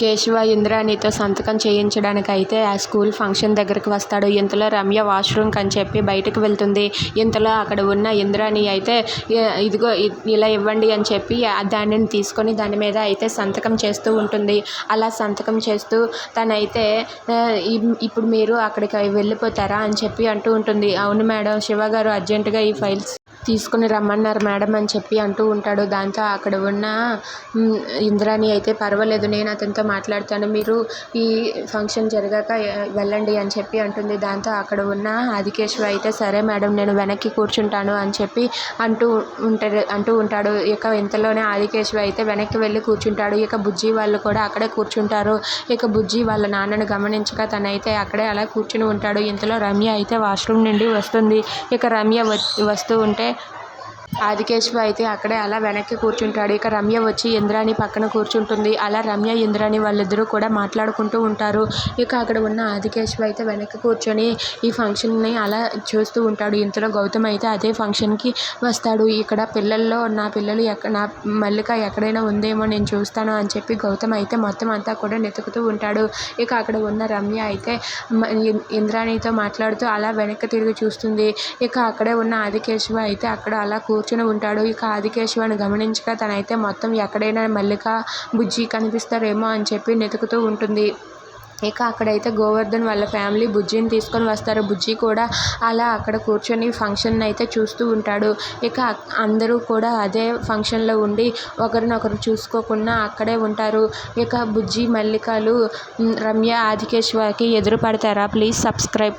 కేశవ ఇంద్రాణితో సంతకం చేయించడానికి అయితే ఆ స్కూల్ ఫంక్షన్ దగ్గరికి వస్తాడు. ఇంతలో రమ్య వాష్రూమ్కి అని చెప్పి బయటకు వెళ్తుంది. ఇంతలో అక్కడ ఉన్న ఇంద్రాణి అయితే ఇదిగో ఇలా ఇవ్వండి అని చెప్పి దానిని తీసుకొని దాని మీద అయితే సంతకం చేస్తూ ఉంటుంది. అలా సంతకం చేస్తూ తనైతే ఇప్పుడు మీరు అక్కడికి వెళ్ళిపోతారా అని చెప్పి అంటూ ఉంటుంది. అవును మేడం శివ గారు అర్జెంటుగా ఈ ఫైల్స్ తీసుకుని రమ్మన్నారు మేడం అని చెప్పి అంటూ ఉంటాడు. దాంతో అక్కడ ఉన్న ఇంద్రాణి అయితే పర్వాలేదు నేను అతనితో మాట్లాడతాను మీరు ఈ ఫంక్షన్ జరిగాక వెళ్ళండి అని చెప్పి అంటుంది. దాంతో అక్కడ ఉన్న ఆదికేశ్వ అయితే సరే మేడం నేను వెనక్కి కూర్చుంటాను అని చెప్పి అంటూ ఉంటాడు అంటూ ఉంటాడు. ఇక ఇంతలోనే ఆదికేశ్వ అయితే వెనక్కి వెళ్ళి కూర్చుంటాడు. ఇక బుజ్జి వాళ్ళు కూడా అక్కడే కూర్చుంటారు. ఇక బుజ్జి వాళ్ళ నాన్నను గమనించక తనైతే అక్కడే అలా కూర్చుని ఉంటాడు. ఇంతలో రమ్య అయితే వాష్రూమ్ నుండి వస్తుంది. ఇక రమ్య వస్తూ ఉంటే ఆదికేశ్వ అయితే అక్కడే అలా వెనక్కి కూర్చుంటాడు. ఇక రమ్య వచ్చి ఇంద్రాణి పక్కన కూర్చుంటుంది. అలా రమ్య ఇంద్రాణి వాళ్ళిద్దరూ కూడా మాట్లాడుకుంటూ ఉంటారు. ఇక అక్కడ ఉన్న ఆదికేశవ అయితే వెనక్కి కూర్చొని ఈ ఫంక్షన్ని అలా చూస్తూ ఉంటాడు. ఇంతలో గౌతమ్ అయితే అదే ఫంక్షన్కి వస్తాడు. ఇక్కడ పిల్లల్లో నా పిల్లలు ఎక్క నా మల్లిక ఎక్కడైనా ఉందేమో నేను చూస్తాను అని చెప్పి గౌతమ్ అయితే మొత్తం అంతా కూడా నెతుకుతూ ఉంటాడు. ఇక అక్కడ ఉన్న రమ్య అయితే ఇంద్రాణితో మాట్లాడుతూ అలా వెనక్కి తిరిగి చూస్తుంది. ఇక అక్కడే ఉన్న ఆదికేశవ అయితే అక్కడ అలా కూర్చుని ఉంటాడు. ఇక ఆదికేశవని గమనించక తనైతే మొత్తం ఎక్కడైనా మల్లిక బుజ్జి కనిపిస్తారేమో అని చెప్పి వెతుకుతూ ఉంటుంది. ఇక అక్కడైతే గోవర్ధన్ వాళ్ళ ఫ్యామిలీ బుజ్జిని తీసుకొని వస్తారు. బుజ్జి కూడా అలా అక్కడ కూర్చొని ఫంక్షన్ అయితే చూస్తూ ఉంటాడు. ఇక అందరూ కూడా అదే ఫంక్షన్లో ఉండి ఒకరినొకరు చూసుకోకుండా అక్కడే ఉంటారు. ఇక బుజ్జి మల్లికలు రమ్య ఆదికేశ్వకి ఎదురు పడతారా? Please subscribe.